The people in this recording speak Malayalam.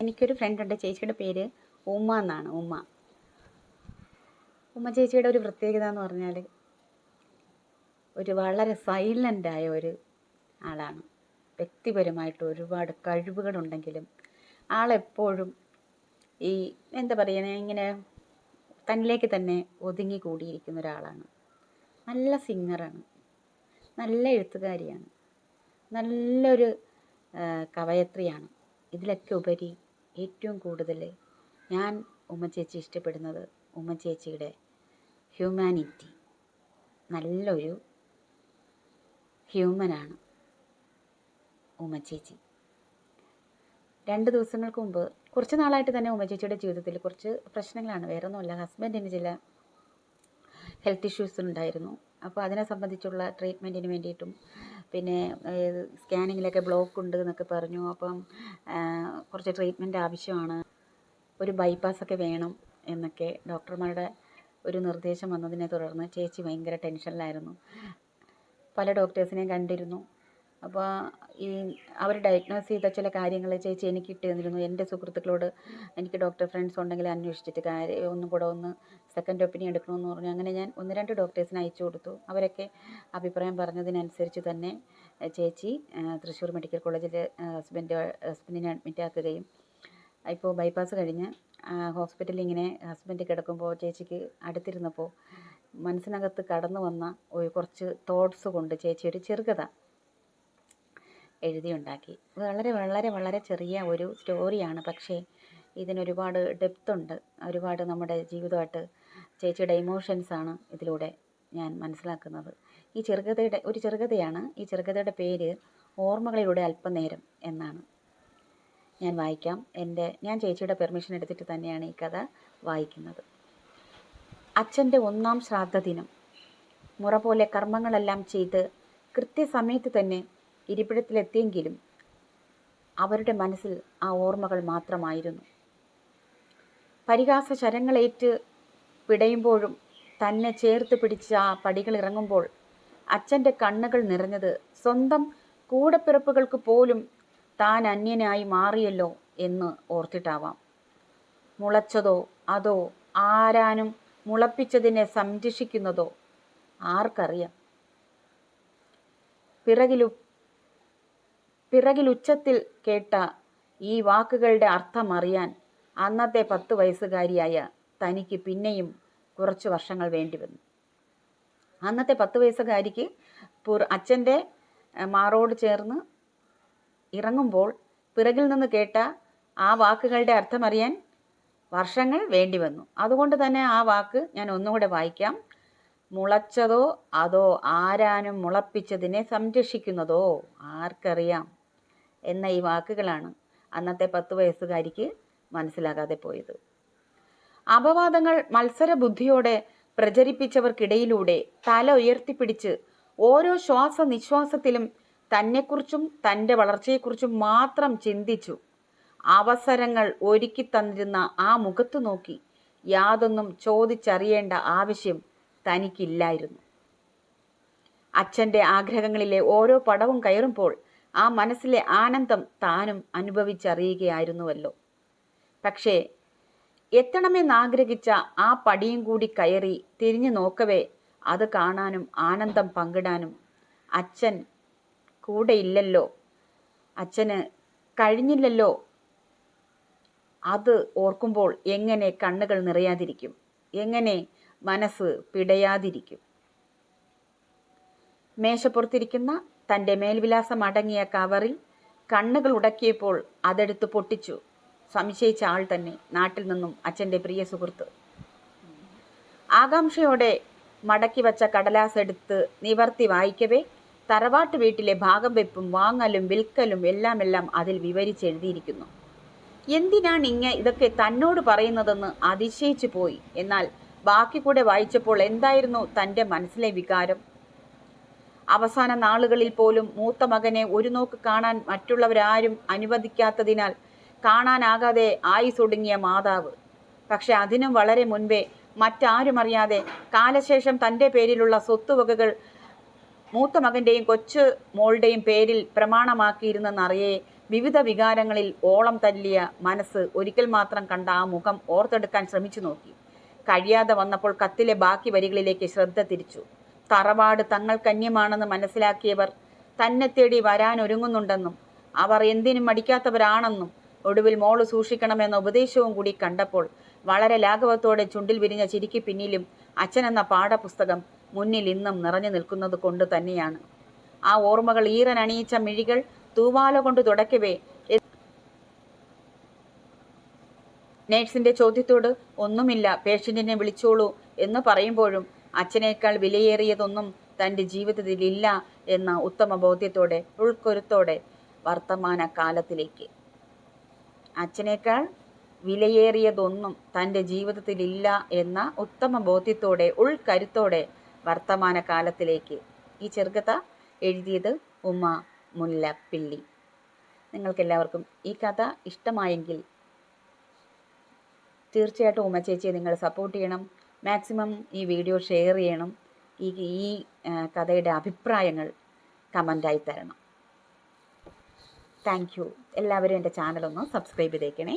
എനിക്കൊരു ഫ്രണ്ട് ഉണ്ട് ചേച്ചിയുടെ പേര് ഉമ്മ എന്നാണ് ഉമ്മ. ഉമ്മ ചേച്ചിയുടെ ഒരു പ്രത്യേകത എന്ന് പറഞ്ഞാൽ ഒരു വളരെ സൈലന്റായ ഒരു ആളാണ്. വ്യക്തിപരമായിട്ട് ഒരുപാട് കഴിവുകളുണ്ടെങ്കിലും ആളെപ്പോഴും ഈ എന്താ പറയുക ഇങ്ങനെ തന്നിലേക്ക് തന്നെ ഒതുങ്ങി കൂടിയിരിക്കുന്ന ഒരാളാണ്. നല്ല സിംഗറാണ് നല്ല എഴുത്തുകാരിയാണ്. നല്ലൊരു കവയത്രിയാണ്. ഇതിലൊക്കെ ഉപരി ഏറ്റവും കൂടുതൽ ഞാൻ ഉമ്മ ചേച്ചി ഇഷ്ടപ്പെടുന്നത് ഉമ്മ ചേച്ചിയുടെ ഹ്യൂമാനിറ്റി. നല്ലൊരു ഹ്യൂമനാണ് ഉമ്മ ചേച്ചി. രണ്ട് ദിവസങ്ങൾക്ക് മുമ്പ് കുറച്ച് നാളായിട്ട് തന്നെ ഉമ്മ ചേച്ചിയുടെ ജീവിതത്തിൽ കുറച്ച് പ്രശ്നങ്ങളാണ്. വേറെ ഒന്നുമല്ല ഹസ്ബൻഡിന് ചില ഹെൽത്ത് ഇഷ്യൂസ് ഉണ്ടായിരുന്നു. അപ്പോൾ അതിനെ സംബന്ധിച്ചുള്ള ട്രീറ്റ്മെന്റിന് വേണ്ടിയിട്ടും പിന്നെ സ്കാനിങ്ങിലൊക്കെ ബ്ലോക്ക് ഉണ്ട് എന്നൊക്കെ പറഞ്ഞു. അപ്പം കുറച്ച് ട്രീറ്റ്മെന്റ് ആവശ്യമാണ്. ഒരു ബൈപ്പാസൊക്കെ വേണം എന്നൊക്കെ ഡോക്ടർമാരുടെ ഒരു നിർദ്ദേശം വന്നതിനെ തുടർന്ന് ചേച്ചി ഭയങ്കര ടെൻഷനിലായിരുന്നു. പല ഡോക്ടേഴ്സിനെയും കണ്ടിരുന്നു. അപ്പോൾ ഈ അവർ ഡയഗ്നോസ് ചെയ്ത ചില കാര്യങ്ങൾ ചേച്ചി എനിക്ക് ഇട്ട് തന്നിരുന്നു എന്റെ സുഹൃത്തുക്കളോട് എനിക്ക് ഡോക്ടർ ഫ്രണ്ട്സ് ഉണ്ടെങ്കിൽ അന്വേഷിച്ചിട്ട് കാര്യം ഒന്നും കൂടെ ഒന്ന് സെക്കൻഡ് ഒപ്പീനിയൻ എടുക്കണമെന്ന് പറഞ്ഞു. അങ്ങനെ ഞാൻ ഒന്ന് രണ്ട് ഡോക്ടേഴ്സിന് അയച്ചു കൊടുത്തു. അവരൊക്കെ അഭിപ്രായം പറഞ്ഞതിനനുസരിച്ച് തന്നെ ചേച്ചി തൃശ്ശൂർ മെഡിക്കൽ കോളേജിൽ ഹസ്ബൻഡ് ഹസ്ബൻഡിനെ അഡ്മിറ്റ് ആക്കുകയും ഇപ്പോൾ ബൈപ്പാസ് കഴിഞ്ഞ് ഹോസ്പിറ്റലിൽ ഇങ്ങനെ ഹസ്ബൻഡ് കിടക്കുമ്പോൾ ചേച്ചിക്ക് അടുത്തിരുന്നപ്പോൾ മനസ്സിനകത്ത് കടന്നു വന്ന ഒരു കുറച്ച് തോട്ട്സ് കൊണ്ട് ചേച്ചി ഒരു ചെറുകഥ എഴുതിയുണ്ടാക്കി. വളരെ വളരെ വളരെ ചെറിയ ഒരു സ്റ്റോറിയാണ്. പക്ഷേ ഇതിനൊരുപാട് ഡെപ്ത് ഉണ്ട്. ഒരുപാട് നമ്മുടെ ജീവിതമായിട്ട് ചേച്ചിയുടെ ഇമോഷൻസാണ് ഇതിലൂടെ ഞാൻ മനസ്സിലാക്കുന്നത്. ഈ ചെറുകഥയുടെ ഒരു ചെറുകഥയാണ്. ഈ ചെറുകഥയുടെ പേര് ഓർമ്മകളിലൂടെ അല്പനേരം എന്നാണ്. ഞാൻ വായിക്കാം. എന്റെ ഞാൻ ചേച്ചിയുടെ പെർമിഷൻ എടുത്തിട്ട് തന്നെയാണ് ഈ കഥ വായിക്കുന്നത്. അച്ഛന്റെ ഒന്നാം ശ്രാദ്ധ ദിനം. മുറ പോലെ കർമ്മങ്ങളെല്ലാം ചെയ്ത് കൃത്യസമയത്ത് തന്നെ ഇരിപ്പിടത്തിലെത്തിയെങ്കിലും അവരുടെ മനസ്സിൽ ആ ഓർമ്മകൾ മാത്രമായിരുന്നു. പരിഹാസ ശരങ്ങളേറ്റ് പിടയുമ്പോഴും തന്നെ ചേർത്ത് പിടിച്ച് ആ പടികൾ ഇറങ്ങുമ്പോൾ അച്ഛന്റെ കണ്ണുകൾ നിറഞ്ഞത് സ്വന്തം കൂടപ്പിറപ്പുകൾക്ക് പോലും താൻ അന്യനായി മാറിയല്ലോ എന്ന് ഓർത്തിട്ടാവാം. മുളച്ചതോ അതോ ആരാനും മുളപ്പിച്ചതിനെ സംരക്ഷിക്കുന്നതോ ആർക്കറിയാം. പിറകിലു പിറകിലുച്ചത്തിൽ കേട്ട ഈ വാക്കുകളുടെ അർത്ഥം അറിയാൻ അന്നത്തെ പത്ത് വയസ്സുകാരിയായ തനിക്ക് പിന്നെയും കുറച്ച് വർഷങ്ങൾ വേണ്ടി വന്നു. അന്നത്തെ പത്ത് വയസ്സുകാരിക്ക് പുറ അച്ഛന്റെ മാറോട് ചേർന്ന് ഇറങ്ങുമ്പോൾ പിറകിൽ നിന്ന് കേട്ട ആ വാക്കുകളുടെ അർത്ഥമറിയാൻ വർഷങ്ങൾ വേണ്ടി വന്നു. അതുകൊണ്ട് തന്നെ ആ വാക്ക് ഞാൻ ഒന്നുകൂടെ വായിക്കാം. മുളച്ചതോ അതോ ആരാനും മുളപ്പിച്ചതിനെ സംരക്ഷിക്കുന്നതോ? ആർക്കറിയാം. എന്ന ഈ വാക്കുകളാണ് അന്നത്തെ പത്ത് വയസ്സുകാരിക്ക് മനസ്സിലാകാതെ പോയത്. അപവാദങ്ങൾ മത്സരബുദ്ധിയോടെ പ്രചരിപ്പിച്ചവർക്കിടയിലൂടെ തല ഉയർത്തിപ്പിടിച്ച് ഓരോ ശ്വാസ നിശ്വാസത്തിലും തന്നെക്കുറിച്ചും തന്റെ വളർച്ചയെക്കുറിച്ചും മാത്രം ചിന്തിച്ചു. അവസരങ്ങൾ ഒരുക്കി തന്നിരുന്ന ആ മുഖത്തു നോക്കി യാതൊന്നും ചോദിച്ചറിയേണ്ട ആവശ്യം തനിക്കില്ലായിരുന്നു. അച്ഛന്റെ ആഗ്രഹങ്ങളിലെ ഓരോ പടവും കയറുമ്പോൾ ആ മനസ്സിലെ ആനന്ദം താനും അനുഭവിച്ചറിയുകയായിരുന്നുവല്ലോ. പക്ഷേ എത്തണമെന്നാഗ്രഹിച്ച ആ പടിയും കൂടി കയറി തിരിഞ്ഞു നോക്കവേ അത് കാണാനും ആനന്ദം പങ്കിടാനും അച്ഛൻ കൂടെയില്ലല്ലോ. അച്ഛന് കഴിഞ്ഞില്ലല്ലോ. അത് ഓർക്കുമ്പോൾ എങ്ങനെ കണ്ണുകൾ നിറയാതിരിക്കും? എങ്ങനെ മനസ്സ് പിടയാതിരിക്കും. മേശപ്പുറത്തിരിക്കുന്ന തന്റെ മേൽവിലാസം അടങ്ങിയ കവറിൽ കണ്ണുകൾ ഉടക്കിയപ്പോൾ അതെടുത്ത് പൊട്ടിച്ചു. സംശയിച്ച ആൾ തന്നെ നാട്ടിൽ നിന്നും അച്ഛന്റെ പ്രിയ സുഹൃത്ത്. ആകാംക്ഷയോടെ മടക്കി വച്ച കടലാസ് എടുത്ത് നിവർത്തി വായിക്കവേ തറവാട്ട് വീട്ടിലെ ഭാഗം വെപ്പും വാങ്ങലും വിൽക്കലും എല്ലാം എല്ലാം അതിൽ വിവരിച്ചെഴുതിയിരിക്കുന്നു എന്തിനാണ് ഇങ്ങ ഇതൊക്കെ തന്നോട് പറയുന്നതെന്ന് അതിശയിച്ചു പോയി. എന്നാൽ ബാക്കി കൂടെ വായിച്ചപ്പോൾ എന്തായിരുന്നു തന്റെ മനസ്സിലെ വികാരം? അവസാന നാളുകളിൽ പോലും മൂത്ത മകനെ ഒരു നോക്ക് കാണാൻ മറ്റുള്ളവരാരും അനുവദിക്കാത്തതിനാൽ കാണാനാകാതെ ആയിസൊടുങ്ങിയ മാതാവ്. പക്ഷെ അതിനും വളരെ മുൻപേ മറ്റാരും അറിയാതെ കാലശേഷം തന്റെ പേരിലുള്ള സ്വത്തുവകകൾ മൂത്ത മകന്റെയും കൊച്ചു മോളുടെയും പേരിൽ പ്രമാണമാക്കിയിരുന്നെന്നറിയേ വിവിധ വികാരങ്ങളിൽ ഓളം തല്ലിയ മനസ്സ് ഒരിക്കൽ മാത്രം കണ്ട ആ മുഖം ഓർത്തെടുക്കാൻ ശ്രമിച്ചു നോക്കി. കഴിയാതെ വന്നപ്പോൾ കത്തിലെ ബാക്കി വരികളിലേക്ക് ശ്രദ്ധ തിരിച്ചു. തറവാട് തങ്ങൾക്കന്യമാണെന്ന് മനസ്സിലാക്കിയവർ തന്നെ തേടി വരാൻ ഒരുങ്ങുന്നുണ്ടെന്നും അവർ എന്തിനും മടിക്കാത്തവരാണെന്നും ഒടുവിൽ മോൾ സൂക്ഷിക്കണമെന്ന ഉപദേശവും കൂടി കണ്ടപ്പോൾ വളരെ ലാഘവത്തോടെ ചുണ്ടിൽ വിരിഞ്ഞ ചിരിക്ക് പിന്നിലും അച്ഛനെന്ന പാഠപുസ്തകം മുന്നിൽ ഇന്നും നിറഞ്ഞു നിൽക്കുന്നത് കൊണ്ട് തന്നെയാണ്. ആ ഓർമ്മകൾ ഈറൻ അണിയിച്ച മിഴികൾ തൂവാല കൊണ്ട് തുടക്കവേ നേഴ്സിന്റെ ചോദ്യത്തോട് ഒന്നുമില്ല പേഷ്യന്റിനെ വിളിച്ചോളൂ എന്ന് പറയുമ്പോഴും അച്ഛനേക്കാൾ വിലയേറിയതൊന്നും തന്റെ ജീവിതത്തിൽ ഇല്ല എന്ന ഉത്തമ ബോധ്യത്തോടെ ഉൾക്കൊരുത്തോടെ വർത്തമാന കാലത്തിലേക്ക്. അച്ഛനേക്കാൾ വിലയേറിയതൊന്നും തന്റെ ജീവിതത്തിലില്ല എന്ന ഉത്തമ ബോധ്യത്തോടെ ഉൾക്കരുത്തോടെ വർത്തമാന കാലത്തിലേക്ക്. ഈ ചെറുകഥ എഴുതിയത് ഉമ്മ മുല്ലപ്പിള്ളി. നിങ്ങൾക്കെല്ലാവർക്കും ഈ കഥ ഇഷ്ടമായെങ്കിൽ തീർച്ചയായിട്ടും ഉമ്മ ചേച്ചിയെ നിങ്ങൾ സപ്പോർട്ട് ചെയ്യണം. മാക്സിമം ഈ വീഡിയോ ഷെയർ ചെയ്യണം. ഈ ഈ കഥയുടെ അഭിപ്രായങ്ങൾ കമന്റായി തരണം. താങ്ക് യു എല്ലാവരും എന്റെ ചാനലൊന്ന് സബ്സ്ക്രൈബ് ചെയ്തേക്കണേ.